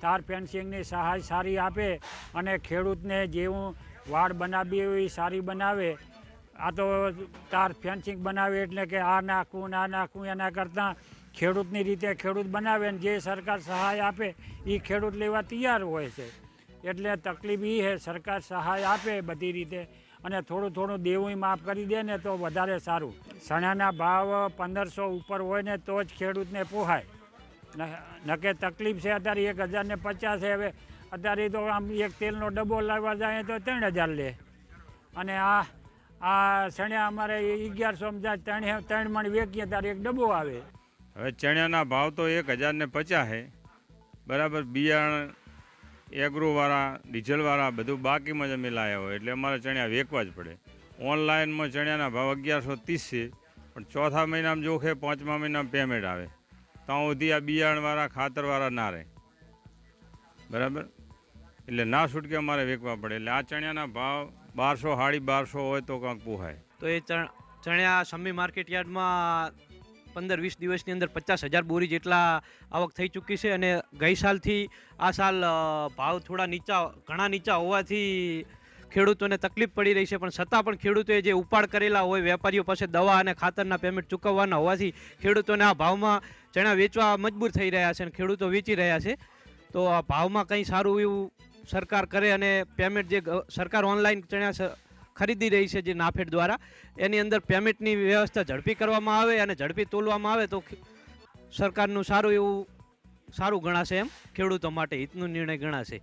તાર ફેન્સિંગની સહાય સારી આપે અને ખેડૂતને જેવું વાડ બનાવી એવી સારી બનાવે. આ તો તાર ફેન્સિંગ બનાવે એટલે કે આ નાખવું ને નાખવું, એના કરતાં ખેડૂતની રીતે ખેડૂત બનાવે ને જે સરકાર સહાય આપે એ ખેડૂત લેવા તૈયાર હોય છે. એટલે તકલીફ એ છે સરકાર સહાય આપે બધી રીતે અને થોડું થોડું દેવું માફ કરી દે ને તો વધારે સારું. સણાના ભાવ પંદરસો ઉપર હોય ને તો જ ખેડૂતને પોહાય. નકે તકલીફ છે, અત્યારે એક હજારને પચાસ હવે અત્યારે તો આમ એક તેલનો ડબ્બો લાવવા જાય તો ત્રણ હજાર લે. અને આ આ ચણ્યા અમારે અગિયારસો જાય, ત્રણ ત્રણ મણ વેચીએ ત્યારે એક ડબ્બો આવે. હવે ચણિયાના ભાવ તો એક હજારને પચાસ બરાબર, બિયારણ, એગ્રોવાળા, ડીઝલવાળા બધું બાકીમાં જ અમે લાવ્યા હોય, એટલે અમારે ચણિયા વેચવા જ પડે. ઓનલાઈનમાં ચણિયાના ભાવ અગિયારસો ત્રીસ છે, પણ ચોથા મહિનામાં જોખે પાંચમા મહિનામાં પેમેન્ટ આવે. ત્યાં આ બિયારણવાળા, ખાતરવાળા ના રહે. બરાબર? એટલે ના છૂટકે અમારે વેચવા પડે. એટલે આ ચણિયાના ભાવ બારસો સાડી બારસો હોય તો કાંક પોહાય. તો એ ચણ- ચણિયા સમી માર્કેટ યાર્ડમાં પંદર વીસ દિવસની અંદર પચાસ હજાર બોરી જેટલા આવક થઈ ચૂકી છે અને ગઈ સાલથી આ સાલ ભાવ થોડા નીચા, ઘણા નીચા હોવાથી ખેડૂતોને તકલીફ પડી રહી છે, પણ છતાં પણ ખેડૂતોએ જે ઉપાડ કરેલા હોય, વેપારીઓ પાસે દવા અને ખાતરના પેમેન્ટ ચૂકવવાના હોવાથી ખેડૂતોને આ ભાવમાં ચણા વેચવા મજબૂર થઈ રહ્યા છે અને ખેડૂતો વેચી રહ્યા છે. તો આ ભાવમાં કંઈ સારું એવું સરકાર કરે અને પેમેન્ટ જે સરકાર ઓનલાઈન ચણા ખરીદી રહી છે જે નાફેડ દ્વારા, એની અંદર પેમેન્ટની વ્યવસ્થા ઝડપી કરવામાં આવે અને ઝડપી તોલવામાં આવે તો સરકારનું સારું એવું, સારું ગણાશે એમ, ખેડૂતો માટે હિતનો નિર્ણય ગણાશે.